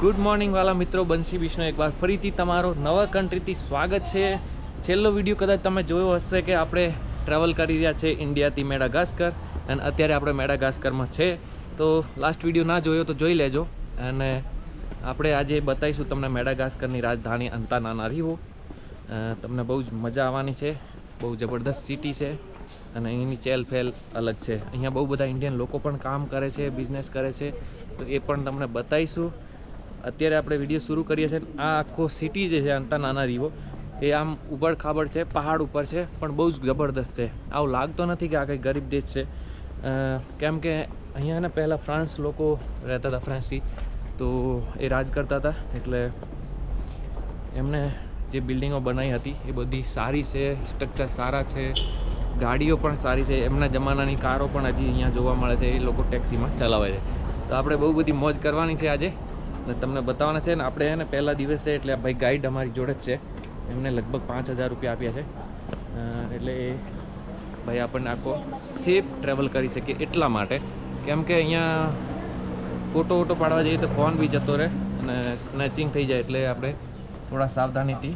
Good morning વાલા મિત્રો બંસી એક એકવાર ફરીથી તમારો નવા કન્ટ્રીથી સ્વાગત છે. છેલ્લો વીડિયો કદાચ તમે જોયો હશે કે આપણે ટ્રાવેલ કરી રહ્યા છે ઇન્ડિયાથી મેડાગાસ્કર અને અત્યારે આપણે મેડાગાસ્કરમાં છે. તો લાસ્ટ વીડિયો ના જોયો તો જોઈ લેજો અને આપણે આજે બતાવીશું તમને મેડાગાસ્કરની રાજધાની અંતાનાનારીવો અ, તમને બહુ જ મજા આવવાની છે બહુ જબરદસ્ત સિટી છે અને અહીંની ચેલ ફેલ અલગ છે. અહીંયા બહુ બધા ઇન્ડિયન લોકો પણ કામ કરે છે બિઝનેસ કરે છે. તો એ પણ તમને બતાવીશું. અત્યારે આપણે વીડિયો શરૂ કરીએ છીએ. આ આખો સિટી જે છે, અંતા નાના રીવો, એ આમ ઉબડ ખાબડ છે, પહાડ ઉપર છે, પણ બહુ જ જબરદસ્ત છે. આવું લાગતો નથી કે આ કંઈ ગરીબ દેશ છે. કેમ કે અહીંયા ને પહેલાં ફ્રાન્સ લોકો રહેતા હતા, ફ્રાન્સી, તો એ રાજ કરતા હતા, એટલે એમને જે બિલ્ડિંગો બનાવી હતી, એ બધી સારી છે સ્ટ્રક્ચર સારા છે, ગાડીઓ પણ સારી છે, એમના જમાનાની કારો પણ હજી અહીંયા જોવા મળે છે, એ લોકો ટેક્સીમાં ચલાવે છે. તો આપણે બહુ બધી મોજ કરવાની છે આજે. અને તમને બતાવવાના છે ને આપણે એને પહેલા દિવસે, એટલે ભાઈ ગાઈડ અમારી જોડે જ છે. એમને લગભગ પાંચ હજાર રૂપિયા આપ્યા છે. એટલે ભાઈ આપણને આખો સેફ ટ્રાવેલ કરી શકીએ એટલા માટે. કેમ કે અહીંયા ફોટો વોટો પાડવા જઈએ તો ફોન બી જતો રહે અને સ્નેચિંગ થઈ જાય એટલે આપણે થોડા સાવધાનીથી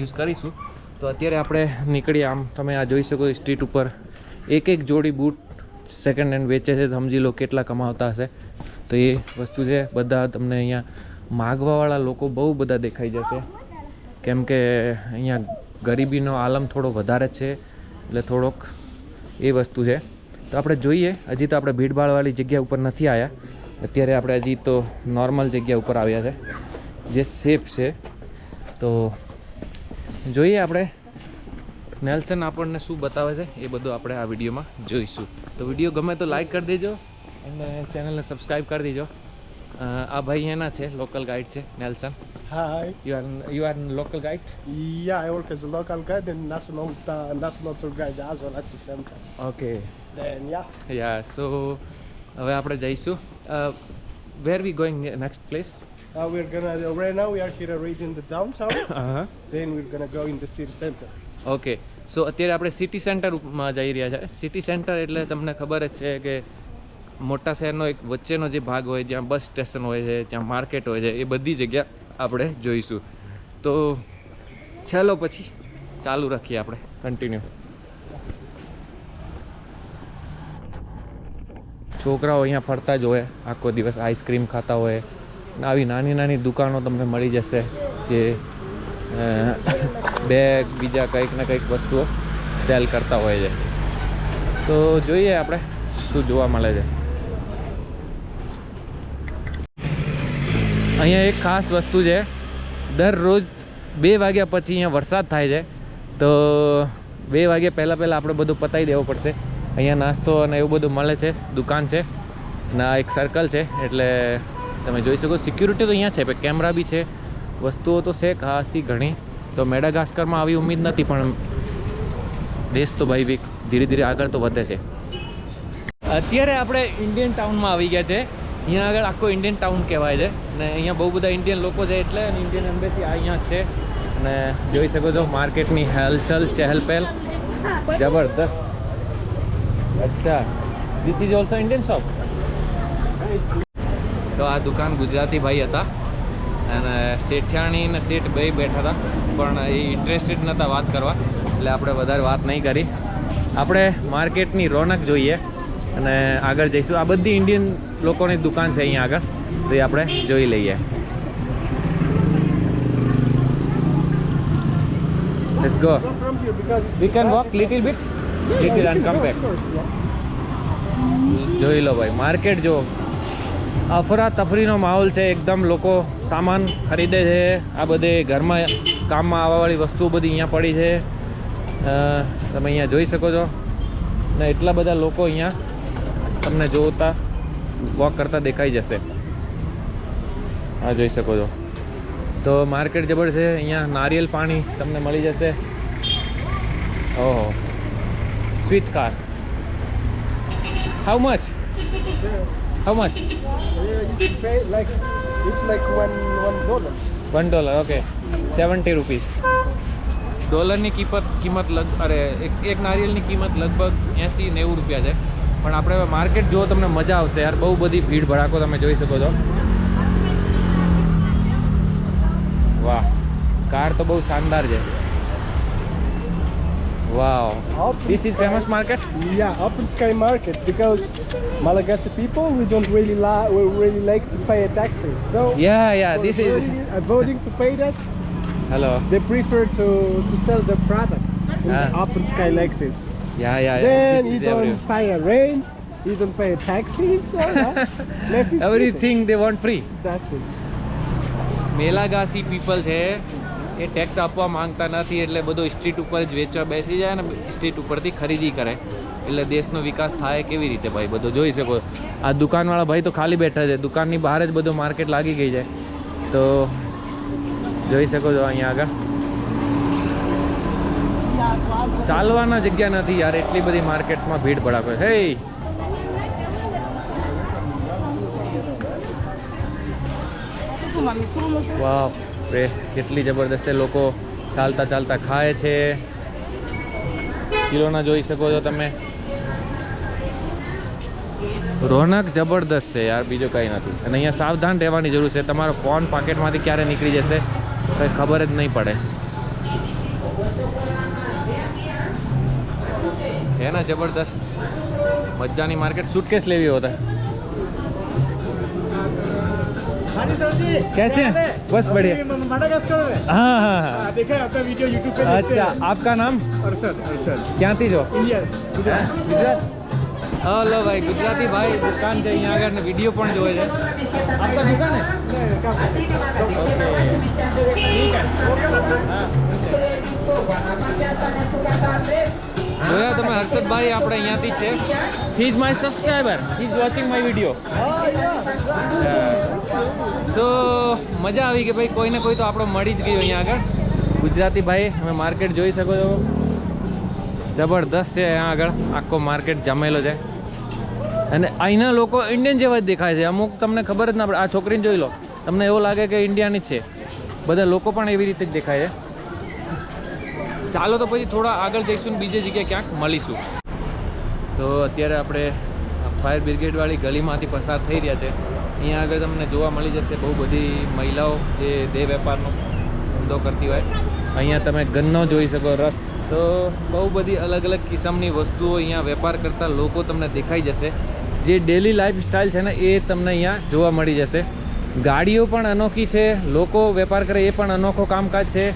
યુઝ કરીશું. તો અત્યારે આપણે નીકળીએ. આમ તમે આ જોઈ શકો સ્ટ્રીટ ઉપર. એક એક જોડી બૂટ સેકન્ડ હેન્ડ વેચે છે. સમજી લો કેટલા કમાવતા હશે. તો એ વસ્તુ છે, બધા તમને અહીંયા માગવાવાળા લોકો બહુ બધા દેખાઈ જશે. કેમ કે અહીંયા ગરીબીનો આલમ થોડો વધારે છે, એટલે થોડોક એ વસ્તુ છે. તો આપણે જોઈએ, હજી તો આપણે ભીડભાડવાળી જગ્યા ઉપર નથી આવ્યા અત્યારે આપણે હજી તો નોર્મલ જગ્યા ઉપર આવ્યા છે, જે સેફ છે. તો જોઈએ આપણે, નેલ્સન આપણને શું બતાવે છે, એ બધું આપણે આ વિડીયોમાં જોઈશું. તો વીડિયો ગમે તો લાઈક કરી દેજો અને ચેનલને સબસ્ક્રાઈબ કરી દેજો અ, આ ભાઈ એના છે લોકલ ગાઈડ છે Nelson Hi. You are you are local guide Yeah, I work as a local guide and national uh, national tour guide as well at the same time. Okay Then yeah, yeah so હવે આપણે જઈશું where we going next place uh, we're gonna right now we are here right in the downtown. હા then we're gonna go in the city center. Okay so અત્યારે આપણે city સેન્ટરમાં જઈ રહ્યા છે સિટી સેન્ટર એટલે તમને ખબર જ છે કે મોટા શહેરનો એક વચ્ચેનો જે ભાગ હોય, જ્યાં બસ સ્ટેશન હોય છે, જ્યાં માર્કેટ હોય છે, એ બધી જગ્યા આપણે જોઈશું. તો ચાલો પછી ચાલુ રાખીએ આપણે કન્ટિન્યુ છોકરાઓ અહીંયા ફરતા જ હોય, આખો દિવસ આઈસ્ક્રીમ ખાતા હોય. આવી નાની નાની દુકાનો તમને મળી જશે, જે બે બીજા કંઈક ને કંઈક વસ્તુઓ સેલ કરતા હોય છે. તો જોઈએ આપણે શું જોવા મળે છે. અહીંયા એક ખાસ વસ્તુ છે. દરરોજ બે વાગ્યા પછી અહીંયા વરસાદ થાય છે. તો બે વાગ્યા પહેલાં પહેલાં આપણે બધું પતાવી દેવું પડશે. અહીંયા નાસ્તો અને એવું બધું મળે છે. દુકાન છે અને એક સર્કલ છે. એટલે તમે જોઈ શકો સિક્યુરિટી તો અહીંયા છે કેમેરા બી છે. વસ્તુઓ તો છે ખાસી ઘણી. તો મેડાગાસ્કરમાં આવી ઉમ્મીદ નથી, પણ દેશ તો ભાઈ ધીરે ધીરે આગળ તો વધે છે. અત્યારે આપણે ઇન્ડિયન ટાઉનમાં આવી ગયા છે. અહીંયા આગળ આખો ઇન્ડિયન ટાઉન કહેવાય છે. અને અહીંયા બહુ બધા ઇન્ડિયન લોકો છે એટલે ઇન્ડિયન એમ્બેસી અહીંયા જ છે. અને જોઈ શકો છો માર્કેટની હલચલ ચહેલ પહેલ જબરદસ્ત. અચ્છા. This is also Indian shop તો આ દુકાન ગુજરાતી ભાઈ હતા. અને શેઠિયાણી ને શેઠ બે બેઠા હતા. પણ એ ઇન્ટરેસ્ટેડ નહોતા વાત કરવા. એટલે આપણે વધારે વાત નહીં કરી. આપણે માર્કેટની રોનક જોઈએ. અને આગળ જઈશું. આ બધી ઇન્ડિયન લોકોની દુકાન છે અહીંયા આગળ. તો એ આપણે જોઈ લઈએ. Let's Go. We can walk little bit. Little and come back. જોઈ લો ભાઈ માર્કેટ જો અફરા તફરીનો માહોલ છે એકદમ. લોકો સામાન ખરીદે છે. આ બધે ઘરમાં કામમાં આવવાવાળી વસ્તુઓ બધી અહીંયા પડી છે. તમે અહીંયા જોઈ શકો છો. ને એટલા બધા લોકો અહીંયા તમને જોતા વોક કરતા દેખાઈ જશે. હા જોઈ શકો છો. તો માર્કેટ જબર છે, અહીંયા નારિયેલ પાણી તમને મળી જશે. ઓહો. Sweet car how much how much you pay like it's like one one dollar. Rupees ડોલરની કિંમત કિંમત લગ, અરે, એક એક નારિયેલની કિંમત લગભગ એંસી નેવું રૂપિયા છે. પણ આપણે માર્કેટ જો તમને મજા આવશે યાર બહુ બધી ભીડ ભડાકો તમે જોઈ શકો છો વાહ કાર તો બહુ શાનદાર છે Wow. Up this is famous market? Yeah, Open Sky Market because Malagasy people we don't really like we really like to pay a taxes. So Yeah, yeah, this avoiding, is avoiding to pay that. Hello. They prefer to to sell their products in ah. the open sky like this. Yeah yeah. then this you don't pay a rent, you don't pay a taxi, So easy. Everything want free That's it. Malagasy people છે. એ tax આપવા માંગતા નથી એટલે બધું street ઉપર જ વેચવા બેસી જાય ને સ્ટ્રીટ ઉપરથી ખરીદી કરે. એટલે દેશનો વિકાસ થાય કેવી રીતે ભાઈ? બધું જોઈ શકો. આ દુકાનવાળા ભાઈ તો ખાલી બેઠા છે. દુકાનની બહાર જ બધું માર્કેટ લાગી ગઈ છે. તો જોઈ શકો છો અહીંયા આગળ. ચાલવાના જગ્યા નથી યાર, એટલી બધી માર્કેટમાં ભીડ ભડાકો હે વાહ રે કેટલી જબરદસ્ત છે. લોકો ચાલતા ચાલતા ખાય છે. કિલોના જોઈ શકો છો તમે. રોનક જબરદસ્ત છે યાર, બીજું કંઈ નથી. અને અહીંયા સાવધાન રહેવાની જરૂર છે. તમારો ફોન પાકેટમાંથી ક્યારે નીકળી જશે, કંઈ ખબર જ નહીં પડે. है ना जबरदस्त मज्जानी मार्केट सूटकेस लेवी होता है कैसे हैं बस बढ़िया Madagascar में हाँ हाँ हाँ देखा आपका वीडियो YouTube पे अच्छा आपका नाम अरशद अरशद ક્યાંથી છો इंडिया હે? ગુજરાત હલો ભાઈ ગુજરાતી ભાઈ દુકાન છે અહીંયા આગળ ને વિડીયો પણ જોવે છે આપકા દુકાન હે જોયા તમે હર્ષદભાઈ આપણે અહીંયાથી છે. He is my subscriber he is watching my video so મજા આવી કે ભાઈ કોઈને કોઈ તો આપણો મળી જ ગયો અહીંયા આગળ. ગુજરાતી ભાઈ, તમે માર્કેટ જોઈ શકો છો. જબરદસ્ત છે અહીંયા આગળ. આખો માર્કેટ જમેલો છે. અને અહીંના લોકો ઇન્ડિયન જેવા જ દેખાય છે. અમુક તમને ખબર જ ના પડે. આ છોકરીને જોઈ લો. તમને એવું લાગે કે ઇન્ડિયાની જ છે. બધા લોકો પણ એવી રીતે જ દેખાય છે. ચાલો તો પછી થોડા આગળ જઈશું બીજી જગ્યાએ ક્યાંક મળીશું. તો અત્યારે આપણે ફાયર બ્રિગેડવાળી ગલીમાંથી પસાર થઈ રહ્યા છે. અહીંયા આગળ તમને જોવા મળી જશે બહુ બધી મહિલાઓ જે દેહ વેપારનો ધંધો કરતી હોય. અહીંયા તમે ગન્નો જોઈ શકો રસ તો બહુ બધી અલગ અલગ કિસમની વસ્તુઓ અહીંયા વેપાર કરતા લોકો તમને દેખાઈ જશે. જે ડેલી લાઈફ સ્ટાઇલ છે ને એ તમને અહીંયા જોવા મળી જશે. ગાડીઓ પણ અનોખી છે, લોકો વેપાર કરે એ પણ અનોખો કામકાજ છે.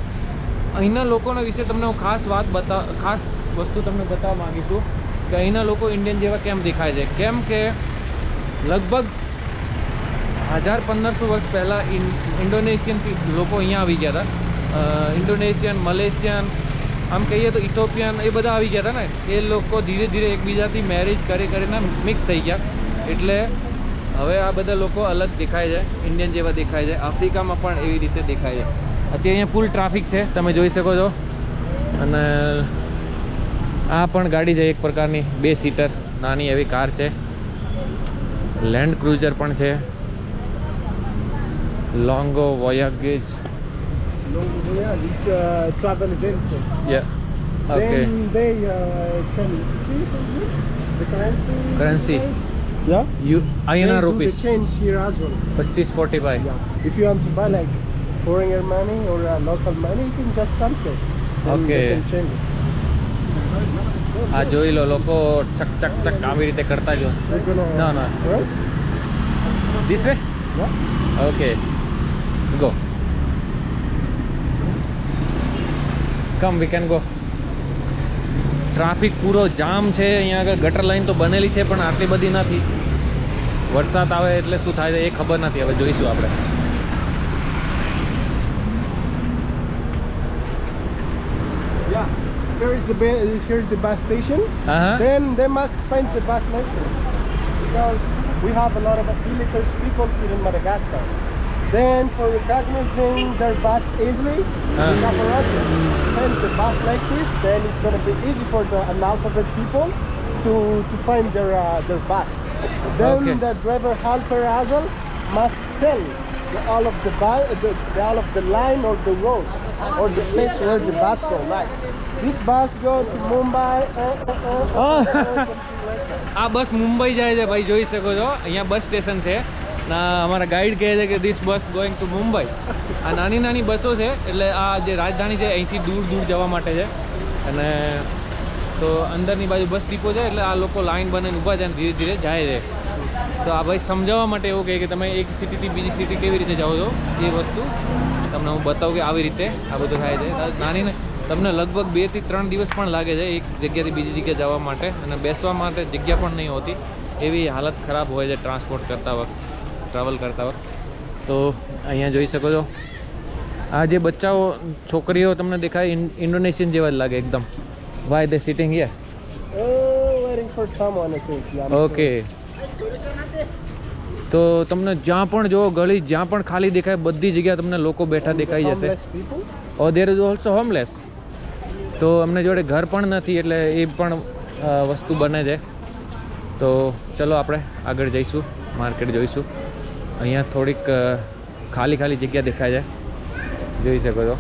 અહીંના લોકોના વિશે તમને હું ખાસ વાત બતા, ખાસ વસ્તુ તમને બતાવવા માંગીશું કે અહીંના લોકો ઇન્ડિયન જેવા કેમ દેખાય છે? કેમ કે લગભગ હજાર પંદરસો વર્ષ પહેલાં ઇન્ડોનેશિયન લોકો અહીંયા આવી ગયા હતા. ઇન્ડોનેશિયન, મલેશિયન, આમ કહીએ તો ઇથોપિયન, એ બધા આવી ગયા હતા ને. એ લોકો ધીરે ધીરે એકબીજાથી મેરેજ કરી કરીને મિક્સ થઈ ગયા. એટલે હવે આ બધા લોકો અલગ દેખાય છે ઇન્ડિયન જેવા દેખાય છે આફ્રિકામાં પણ એવી રીતે દેખાય છે. અત્યારે અહીંયા ફૂલ ટ્રાફિક છે તમે જોઈ શકો છો અને આ પણ ગાડી છે એક પ્રકારની બે સીટર નાની એવી કાર છે લેન્ડ ક્રુઝર પણ છે લોંગો વોયાગેજ uh, uh. Currency. Yeah. do rupees the change here as well. પચીસ forty five Yeah. If you want to buy like foreigner money or uh, local money, you can just. Then Okay. આ જોઈ લો લોકો ચક ચક ચક આવી રીતે કરતા જો ના ના this. Way okay okay go come we can go traffic પૂરો જામ છે. અહીંયા આગળ ગટર લાઈન તો બનેલી છે પણ આટલી બધી નથી. વરસાદ આવે એટલે શું થાય છે એ ખબર નથી. હવે જોઈશું આપણે. Here is the here's the bus station. હા હા Then they must find the bus later because we have a lot of illiterate people here in Madagascar. Then for recognizing their bus easily, have a to find the bus like this. Then it's going to be easy for the analphabet people to to find their uh, their bus. Then Okay. the driver helper well must tell the, all of the, the, the all of the line or the road or the place where the bus go. Like this bus go to Mumbai. આ બસ મુંબઈ જાય છે, ભાઈ, જોઈ શકો છો. અહીંયા bus station છે. અમારા ગાઈડ કહે છે કે this bus going to Mumbai આ નાની નાની બસો છે, એટલે આ જે રાજધાની છે, અહીંથી દૂર દૂર જવા માટે છે. અને તો અંદરની બાજુ બસ ડીપો છે, એટલે આ લોકો લાઈન બનાવીને ઊભા છે અને ધીરે ધીરે જાય છે. તો આ ભાઈ સમજાવવા માટે એવું કહે કે તમે એક સિટીથી બીજી સિટી કેવી રીતે જાઓ છો? એ વસ્તુ તમને હું બતાવું કે આવી રીતે આ બધું થાય છે. નાની ને તમને લગભગ બેથી ત્રણ દિવસ પણ લાગે છે એક જગ્યાથી બીજી જગ્યાએ જવા માટે અને બેસવા માટે જગ્યા પણ નહીં હોતી. એવી હાલત ખરાબ હોય છે ટ્રાન્સપોર્ટ કરતા વખત ટ્રાવેલ કરતા વખત. તો અહીંયા જોઈ શકો છો. આ જે બચ્ચાઓ છોકરીઓ તમને દેખાય ઇન્ડોનેશિયન જેવા જ લાગે એકદમ. Why they sitting here okay તો તમને જ્યાં પણ જો ગળી જ્યાં પણ ખાલી દેખાય બધી જગ્યાએ તમને લોકો બેઠા દેખાઈ જશે. Oh there is also homeless તો અમને જોડે ઘર પણ નથી એટલે એ પણ વસ્તુ બને છે તો ચલો આપણે આગળ જઈશું માર્કેટ જોઈશું અહીંયા થોડીક ખાલી ખાલી જગ્યા દેખાય છે જોઈ શકો છો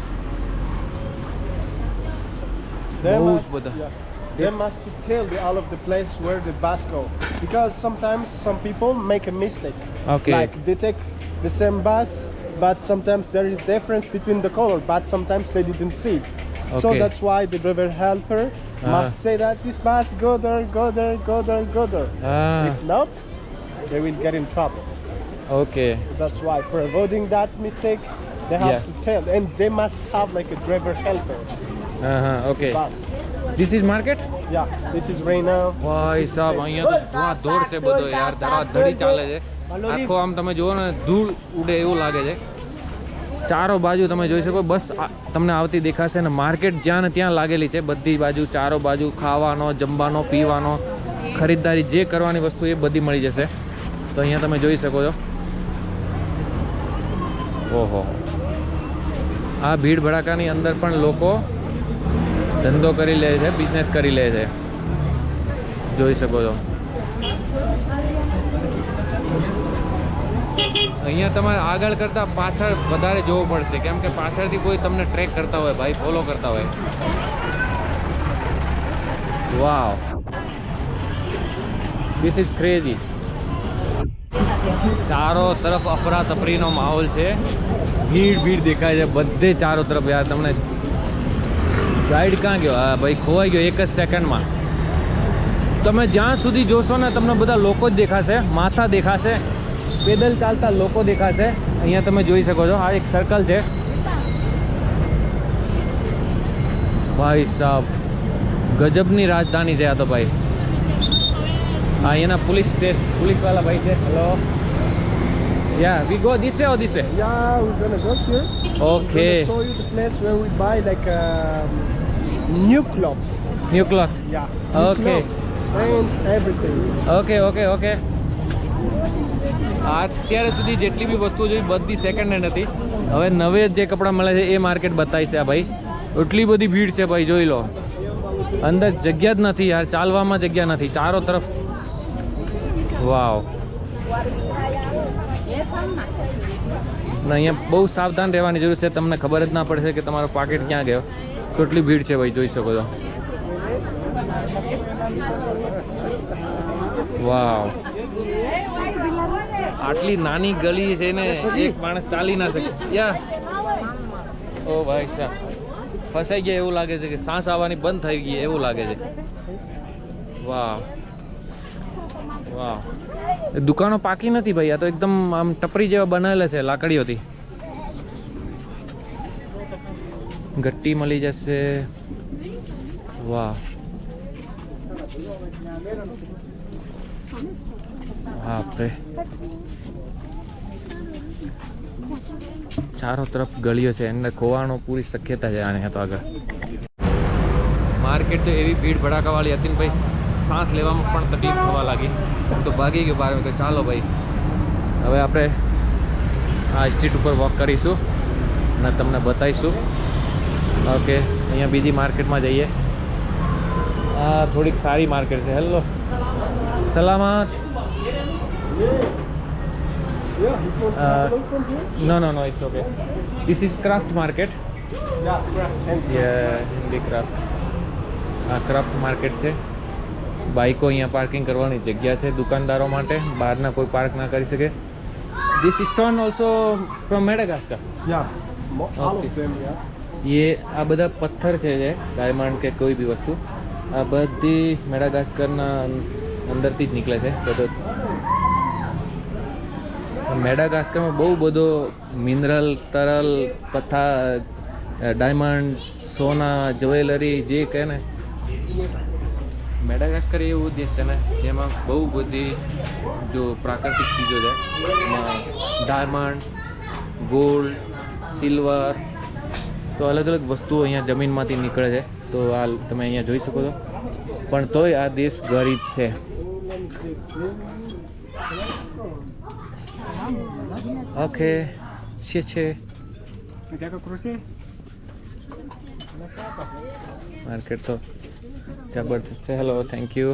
બહુ જ બધા. they must tell the, all of the place where the bus go because sometimes some people make a mistake. Okay. Like they take the same bus, but sometimes there is difference between the color, but sometimes they didn't see it. So Okay. that's why the driver helper Ah. must say that this bus go there, go there, go there, go there. હા If not, they will get in trouble. Okay So that's why for avoiding that mistake, they have Yeah. to tell, and they must have like a driver helper હા હા okay bus. This is market Yeah, this is right now. ભાઈ સાહેબ અહીંયા તો ધોળાધોળ છે બધો યાર ધડાધડી ચાલે છે આખો આમ તમે જુઓ ને ધૂળ ઉડે એવું લાગે છે ચારો બાજુ તમે જોઈ શકો, બસ તમને આવતી દેખાશે અને માર્કેટ જ્યાં ને ત્યાં લાગેલી છે બધી બાજુ, ચારો બાજુ, ખાવાનો, જમવાનો, પીવાનો, ખરીદદારી જે કરવાની વસ્તુ એ બધી મળી જશે. તો અહીંયા તમે જોઈ શકો છો. ઓહો. આ ભીડ ભડાકાની અંદર પણ લોકો ધંધો કરી લે છે બિઝનેસ કરી લે છે. જોઈ શકો છો. અહીંયા તમારે આગળ કરતાં પાછળ વધારે જોવું પડશે. કેમ કે પાછળથી કોઈ તમને ટ્રેક કરતા હોય, ભાઈ ફોલો કરતા હોય. વાવ ધીસ ઇઝ ક્રેઝી ચારો તરફ અફરાતફરીનો માહોલ છે. ભીડ ભીડ દેખાય છે. બધે ચારો તરફ. યાર, તમને ગાઈડ ક્યાં ગયો? હા, ભાઈ, ખોવાઈ ગયો એક જ સેકન્ડમાં તમે જ્યાં સુધી જોશો ને, તમને બધા લોકો જ દેખાશે, માથા દેખાશે. પેદલ ચાલતા લોકો દેખાશે અહીંયા તમે જોઈ શકો છો આ એક સર્કલ છે ભાઈ સાહેબ ગજબની રાજધાની છે આ તો ભાઈ હા અહીંયાના પોલીસ સ્ટેશન પોલીસવાળા ભાઈ છે hello yeah we go this way or this way Yeah, we're gonna go here. Okay. I'm gonna show you the place where we buy like um, new clothes. New cloth Yeah. New Okay. clothes and everything. Okay okay okay અત્યારે સુધી જેટલી બી વસ્તુઓ જોઈ બધી second hand હતી. હવે નવે જે કપડાં મળે છે એ માર્કેટ બતાવી છે આ ભાઈ. એટલી બધી ભીડ છે ભાઈ, જોઈ લો. અંદર જગ્યા જ નથી યાર, ચાલવામાં જગ્યા નથી, ચારો તરફ. વાવ. ને અહીંયા બહુ સાવધાન રહેવાની જરૂર છે, તમને ખબર જ ના પડશે કે તમારો પાકેટ ક્યાં ગયો. કેટલી ભીડ છે ભાઈ, જોઈ શકો છો. વાવ. આટલી નાની ગલી છે ને એક માણસ ચાલી ના શકે. યા. ઓ ભાઈ સાહેબ. ફસાઈ ગયા એવું લાગે છે કે સાંસ આવવાની બંધ થઈ ગઈ એવું લાગે છે. વાહ. વાહ. દુકાનો પાકી નથી ભાઈ આ તો એકદમ આમ ટપરી જેવા બનાવેલા છે લાકડીઓથી. ગટ્ટી મળી જશે. વાહ. બાપરે. ચારો તરફ ગળીઓ છે. એમને ખોવાનો પૂરી શક્યતા છે આને તો આગળ. માર્કેટ તો એવી ભીડ ભડાકાવાળી હતી ને ભાઈ શ્વાસ લેવામાં પણ તકલીફ થવા લાગી. હું તો ભાગી ગયો બહાર. કે ચાલો ભાઈ. હવે આપણે આ સ્ટ્રીટ ઉપર વોક કરીશું અને તમને બતાવીશું. ઓકે, અહીંયા બીજી માર્કેટમાં જઈએ. આ થોડીક સારી માર્કેટ છે. હેલો સલામત. Yeah, Uh, from here. No no no it's okay this is craft market Yeah, Hindi craft. Craft આ ક્રાફ્ટ માર્કેટ છે બાઇકો અહીંયા પાર્કિંગ કરવાની જગ્યા છે દુકાનદારો માટે બહારના કોઈ પાર્ક ના કરી શકે This stone tone from Madagascar. Madagascar Okay. yeah. એ આ બધા પથ્થર છે જે ડાયમંડ કે કોઈ બી વસ્તુ આ બધી મેડાગાસ્કરના અંદરથી જ નીકળે છે બધો મેડાગાસ્કરમાં બહુ બધો મિનરલ, તરલ પથ્થર ડાયમંડ, સોના, જ્વેલરી જે કહે ને, મેડાગાસ્કર એવો દેશ છે ને, જેમાં બહુ બધી જો પ્રાકૃતિક ચીજો છે. એમાં ડાયમંડ, ગોલ્ડ, સિલ્વર, તો અલગ અલગ વસ્તુઓ અહીંયા જમીનમાંથી નીકળે છે. તો આ તમે અહીંયા જોઈ શકો છો. પણ તોય આ દેશ ગરીબ છે. ઓકે છે છે માર્કેટ તો જબરદસ્ત છે હેલો થેન્ક યુ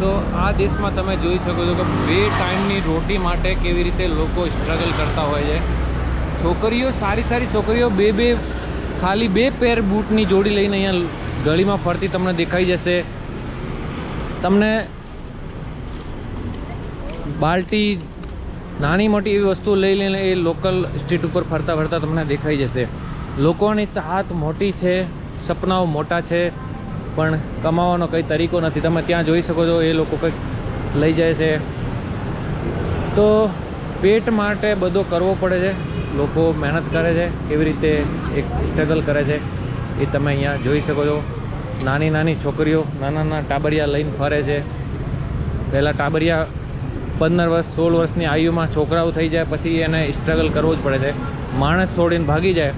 તો આ દેશમાં તમે જોઈ શકો છો કે બે ટાઈમની રોટી માટે કેવી રીતે લોકો સ્ટ્રગલ કરતા હોય છે. છોકરીઓ સારી સારી છોકરીઓ બે બે ખાલી બે પેર બૂટની જોડી લઈને અહીંયા ગળીમાં ફરતી તમને દેખાઈ જશે. તમને બાલ્ટી, નાની મોટી એવી વસ્તુ લઈ લઈને એ લોકલ સ્ટ્રીટ ઉપર ફરતા ફરતા તમને દેખાઈ જશે. લોકોની ચાહત મોટી છે, સપનાઓ મોટા છે, પણ કમાવાનો કંઈ તરીકો નથી. તમે ત્યાં જોઈ શકો છો, એ લોકો કંઈક લઈ જાય છે. તો પેટ માટે બધો કરવો પડે છે. લોકો મહેનત કરે છે, કેવી રીતે એક સ્ટ્રગલ કરે છે, એ તમે અહીંયા જોઈ શકો છો. નાની નાની છોકરીઓ નાના નાના ટાબરિયા લઈને ફરે છે. પહેલાં ટાબરિયા પંદર વર્ષ, સોળ વર્ષની આયુમાં છોકરાઓ થઈ જાય, પછી એને સ્ટ્રગલ કરવો જ પડે છે. માણસ છોડીને ભાગી જાય,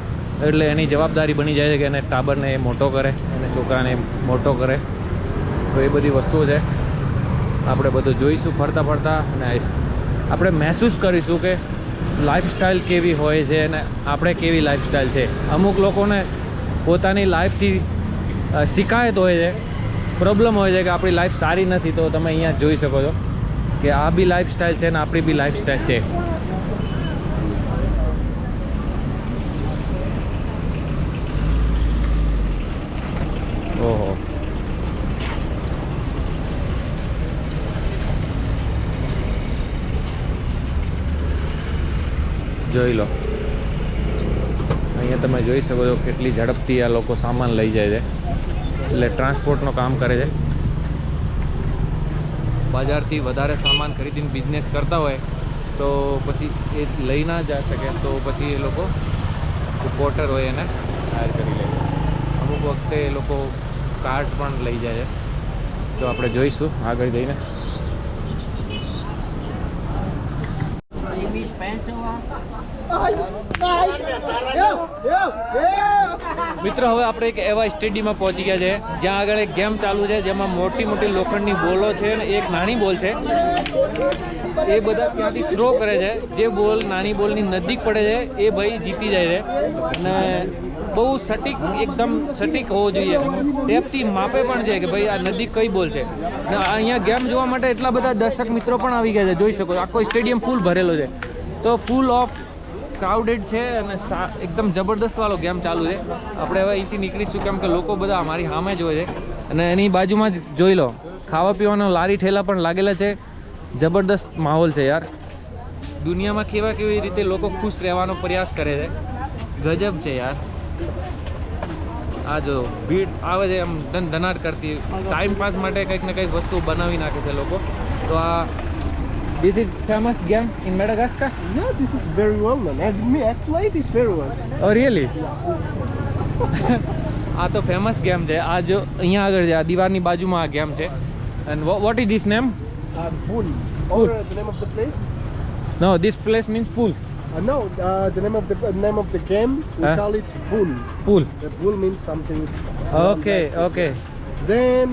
એટલે એની જવાબદારી બની જાય છે કે એને ટાબરને એ મોટો કરે, એને છોકરાને મોટો કરે. તો એ બધી વસ્તુઓ છે. આપણે બધું જોઈશું ફરતા ફરતા અને આપણે મહેસૂસ કરીશું કે લાઈફસ્ટાઈલ કેવી હોય છે અને આપણે કેવી લાઈફસ્ટાઈલ છે. અમુક લોકોને પોતાની લાઈફથી શિકાયત હોય છે. પ્રોબ્લેમ હોય છે કે આપણી લાઈફ સારી નથી તો તમે અહીંયા જોઈ શકો છો કે આ બી લાઈફસ્ટાઈલ છે ને આપણી બી લાઈફસ્ટાઈલ છે ઓહો જોઈ લો. અહીંયા તમે જોઈ શકો છો કેટલી ઝડપથી આ લોકો સામાન લઈ જાય છે. એટલે ટ્રાન્સપોર્ટનું કામ કરે છે. બજારથી વધારે સામાન ખરીદીને બિઝનેસ કરતા હોય, તો પછી એ લઈ ના જઈ શકે, તો પછી એ લોકો પોર્ટર હોય એને હાયર કરી લે અમુક વખતે એ લોકો કાર્ટ પણ લઈ જાય છે. તો આપણે જોઈશું આગળ જઈને. મિત્રો હવે આપણે એક એવા સ્ટેડિયમમાં પહોંચી ગયા છે, જ્યાં આગળ એક ગેમ ચાલુ છે, જેમાં મોટી મોટી લોખંડની બોલો છે અને એક નાની બોલ છે. એ બધા ત્યાંથી થ્રો કરે છે. જે બોલ નાની બોલની નજીક પડે છે, એ ભાઈ જીતી જાય છે. અને બહુ સટીક, એકદમ સટીક હોવો જોઈએ. ટેપથી માપે પણ છે કે ભાઈ આ નજીક કઈ બોલ છે. આ અહીંયા ગેમ જોવા માટે એટલા બધા દર્શક મિત્રો પણ આવી ગયા છે. જોઈ શકો આખો સ્ટેડિયમ ફૂલ ભરેલો છે. તો ફૂલ ઓફ ક્રાઉડેડ છે અને એકદમ જબરદસ્ત વાળો ગેમ ચાલુ છે. આપણે હવે અહીંથી નીકળીશું કેમ કે લોકો બધા અમારી સામે જ હોય છે. અને એની બાજુમાં જ જોઈ લો ખાવા પીવાનો લારી ઠેલા પણ લાગેલા છે. જબરદસ્ત માહોલ છે યાર. દુનિયામાં કેવા કેવી રીતે લોકો ખુશ રહેવાનો પ્રયાસ કરે છે. ગજબ છે યાર. આ જો ભીડ આવે છે એમ ધન ધનાટ કરતી ટાઈમ પાસ માટે કંઈક ને કંઈક વસ્તુ બનાવી નાખે છે લોકો. તો આ This is famous game in Madagascar? Yeah, this is very well known. And me, I play this very well. Oh, really? આ તો ફેમસ ગેમ છે આ જો અહીંયા આગળ છે આ દીવારની બાજુમાં આ ગેમ છે and what is this name Uh, Bull. Or uh, the name of the place? No this place means pull Uh, no, uh, the name of the uh, name of the game. We Huh? call it Bull. Pull The Bull means something. Okay okay Then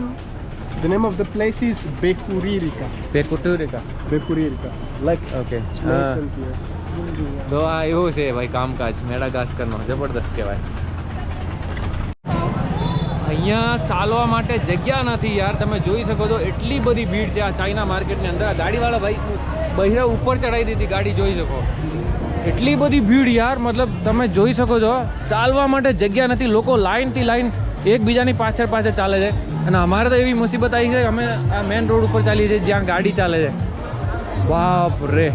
the name of the place is Bekuririka. Bekuririka. Bekuririka. Like it's mentioned here. તો આ એવું છે ભાઈ કામકાજ મેડાગાસ્કરનો જબરદસ્ત કહેવાય અહીંયા ચાલવા માટે જગ્યા નથી યાર તમે જોઈ શકો છો એટલી બધી ભીડ છે આ ચાઇના માર્કેટની અંદર આ ગાડીવાળા ભાઈ બહિરા ઉપર ચડાવી દીધી ગાડી જોઈ શકો એટલી બધી ભીડ યાર મતલબ તમે જોઈ શકો છો ચાલવા માટે જગ્યા નથી લોકો લાઇનથી લાઈન એકબીજાની પાછળ પાછળ ચાલે છે અને અમારે તો એવી મુસીબત આવી છે અમે આ મેઇન રોડ ઉપર ચાલીએ છીએ, જ્યાં ગાડી ચાલે છે. બાપ રે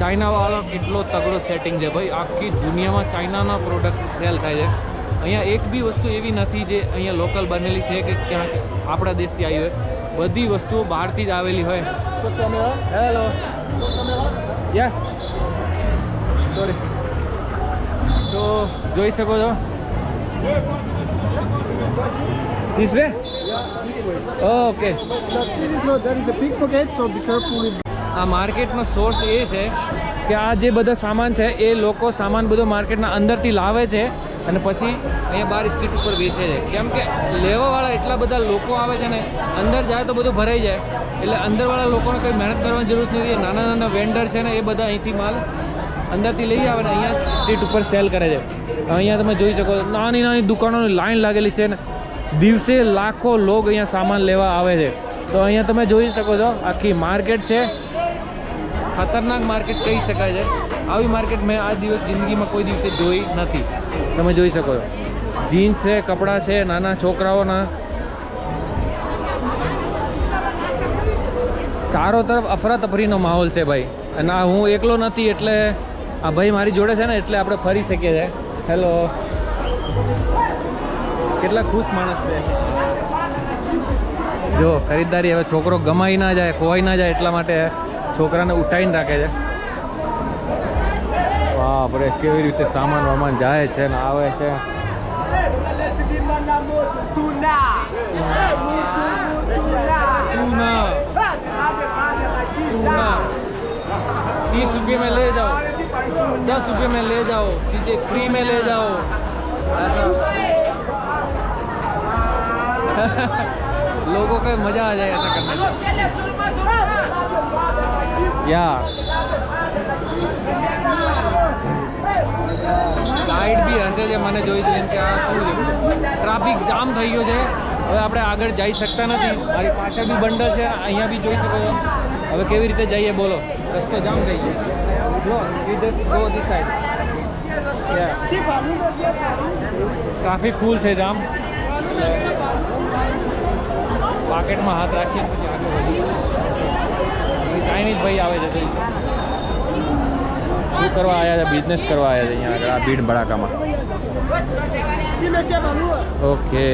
ચાઇનાવાળો કેટલો તગડો સેટિંગ છે ભાઈ. આખી દુનિયામાં ચાઇનાના પ્રોડક્ટ સેલ થાય છે. અહીંયા એક બી વસ્તુ એવી નથી જે અહીંયા લોકલ બનેલી છે કે ક્યાંક આપણા દેશથી આવી હોય. બધી વસ્તુઓ બહારથી જ આવેલી હોય. હેલો યા સોરી સો જોઈ શકો છો? This is so there is a pickpocket, so be careful with. આ માર્કેટનો સોર્સ એ છે કે આ જે બધા સામાન છે એ લોકો સામાન બધો માર્કેટના અંદરથી લાવે છે અને પછી અહીંયા બહાર સ્ટ્રીટ ઉપર વેચે છે. કેમ કે લેવાવાળા એટલા બધા લોકો આવે છે ને અંદર જાય તો બધું ભરાઈ જાય. એટલે અંદરવાળા લોકોને કંઈ મહેનત કરવાની જરૂર નથી. નાના નાના વેન્ડર છે ને એ બધા અહીંથી માલ અંદરથી લઈ આવે ને અહીંયા સ્ટ્રીટ ઉપર સેલ કરે છે. અહીંયા તમે જોઈ શકો નાની નાની દુકાનોની લાઈન લાગેલી છે ને દિવસે લાખો લોકો અહીંયા સામાન લેવા આવે છે. તો અહીંયા તમે જોઈ શકો છો, આખી માર્કેટ છે. ખતરનાક માર્કેટ કહી શકાય છે. આવી માર્કેટ મેં આ દિવસ જિંદગીમાં કોઈ દિવસે જોઈ નથી. તમે જોઈ શકો છો. જીન્સ છે, કપડાં છે, નાના છોકરાઓના. ચારો તરફ અફરાતફરીનો માહોલ છે ભાઈ. અને આ હું એકલો નથી એટલે આ ભાઈ મારી જોડે છે ને એટલે આપણે ફરી શકીએ છીએ. હેલો કેટલા ખુશ માણસ છે જો ખરીદદારી હવે છોકરો ગમાઈ ના જાય ખોવાઈ ના જાય એટલા માટે છોકરાને ઉઠાઈને રાખે છે બાપરે કેવી રીતે સામાન વામાન જાય છે ને આવે છે टूना टूना तीस रुपये में ले जाओ दस रुपये में ले जाओ चीजें फ्री में ले जाओ ऐसा लोगों को मजा आ जाए ऐसा करने से या ગાઈડ બી હશે છે મને જોઈ જોઈને કે આ શું છે ટ્રાફિક જામ થઈ ગયો છે હવે આપણે આગળ જઈ શકતા નથી મારી પાછળ બી બંડલ છે અહીંયા બી જોઈ શકો છો હવે કેવી રીતે જઈએ બોલો રસ્તો જામ થઈ ગયો જો you just go this side traffic full છે જામ પાકેટમાં હાથ રાખીએ પછી આગળ વધીએ. ચાઇનીઝ ભાઈ આવે છે શું કરવા આવ્યા છે? બિઝનેસ કરવા આવ્યા છે અહીંયા આગળ, આ ભીડ ભડાકામાં. ઓકે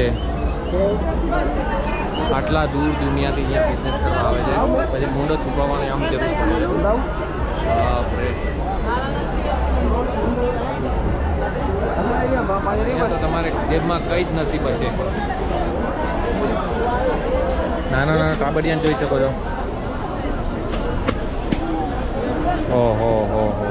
આટલા દૂર દુનિયાથી અહીંયા બિઝનેસ કરવા આવે છે. પછી મૂંડો છુપાવવાની આમ જરૂર પડે. બાપરે. તમારે જેબમાં કંઈ જ નથી બચે નાના નાના કાબડિયાને જોઈ શકો છો. ઓહો, હો હો.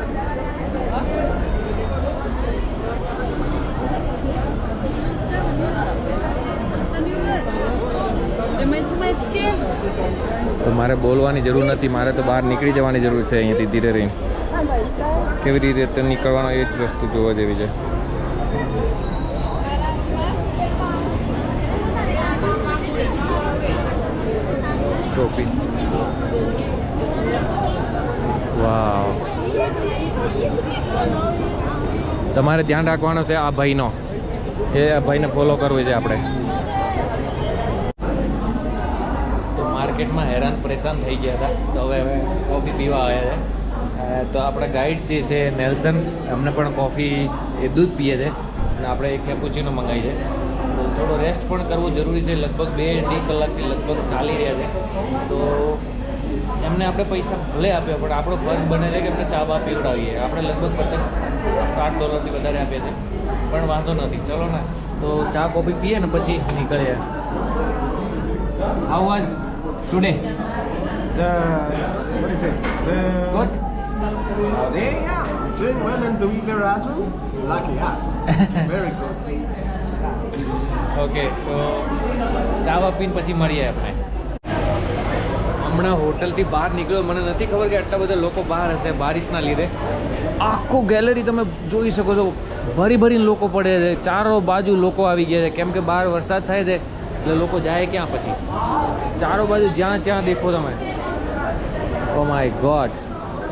તો મારે બોલવાની જરૂર નથી, મારે તો બહાર નીકળી જવાની જરૂર છે અહીંયાથી ધીરે રહીને. કેવી રીતે નીકળવાનો એ જ વસ્તુ જોવા જેવી છે ટોપી વાવ તમારે ધ્યાન રાખવાનું છે આ ભાઈનો. એ આ ભાઈને ફોલો કરવું છે આપણે. તો માર્કેટમાં હેરાન પરેશાન થઈ ગયા હતા. તો હવે કોફી પીવા આવ્યા છે. તો આપણા ગાઈડ જે છે, નેલ્સન, એમને પણ કોફી એ દૂધ પીએ છે. અને આપણે એક કેપુચીનો મંગાવી છે. તો થોડો રેસ્ટ પણ કરવો જરૂરી છે. લગભગ બે અઢી કલાકથી લગભગ ચાલી રહ્યા છે. તો એમને આપણે પૈસા ભલે આપ્યા, પણ આપણો ફર્જ બને છે કે આપણે ચા પીવડાવીએ આપણે લગભગ પચાસ સાઠ ડોલરથી વધારે આપીએ છીએ પણ વાંધો નથી ચલો ને તો ચા કોફી પીએ ને પછી નીકળીએ how was today good they yeah, doing well in the river as well. Lucky us. It's very good. Okay so ચા પીને પછી મળીએ આપણે હમણાં હોટલથી બહાર નીકળ્યો. મને નથી ખબર કે આટલા બધા લોકો બહાર હશે બારિશના લીધે. આખો ગેલેરી તમે જોઈ શકો છો. ભરી ભરીને લોકો પડે છે. ચારો બાજુ લોકો આવી ગયા છે. કેમ કે બહાર વરસાદ થાય છે, એટલે લોકો જાય ક્યાં પછી? ચારો બાજુ જ્યાં ત્યાં દેખો તમે. ઓ માય ગોડ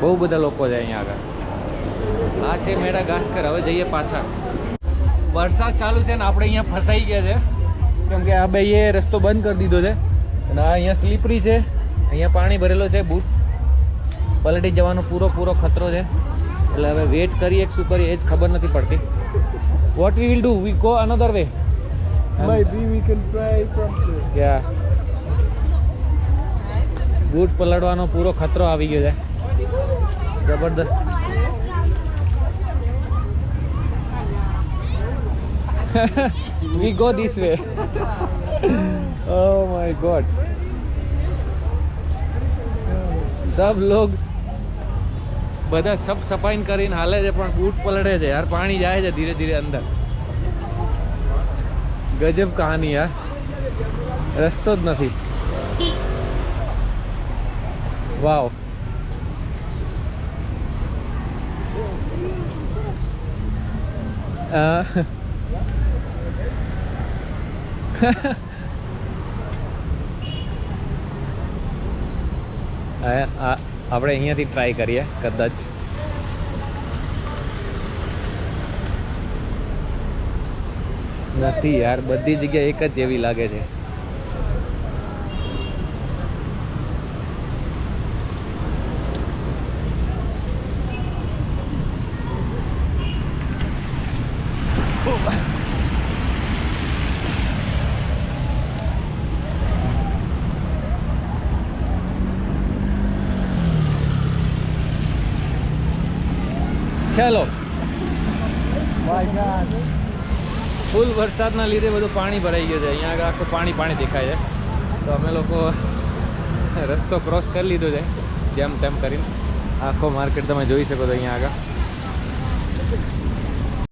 બહુ બધા લોકો છે અહીંયા આગળ. આ છે મેડા ગાસ્કર હવે જઈએ પાછા. વરસાદ ચાલુ છે ને આપણે અહીંયા ફસાઈ ગયા છે. કેમ કે આ ભાઈએ રસ્તો બંધ કરી દીધો છે. અને આ અહીંયા સ્લીપરી છે. અહીંયા પાણી ભરેલો છે બૂટ. પલટી જવાનો પૂરો પૂરો ખતરો છે. એટલે હવે વેટ કરીએ કે શું કરીએ એ જ ખબર નથી પડતી. What we will do we go another way Maybe we can try from here. Yeah boot પલળવાનો પૂરો ખતરો આવી ગયો છે. જબરદસ્ત. We go this way oh my god. સબ લોગ બધા છપ છપાઈને કરીને હાલે છે પણ બૂટ પલળે છે યાર. પાણી જાય છે ધીરે ધીરે અંદર. ગજબ કહાની યાર. રસ્તો જ નથી. વાવ. અ, હવે આ આપણે અહીંયાથી ટ્રાય કરીએ કદાચ. નથી યાર બધી જગ્યા એક જ જેવી લાગે છે ચલો My God. ફૂલ વરસાદના લીધે બધું પાણી ભરાઈ ગયું છે. અહીંયા આગળ આખું પાણી પાણી દેખાય છે. તો અમે લોકો રસ્તો ક્રોસ કરી લીધો છે. જેમ તેમ કરીને આખો માર્કેટ તમે જોઈ શકો છો અહીંયા આગળ.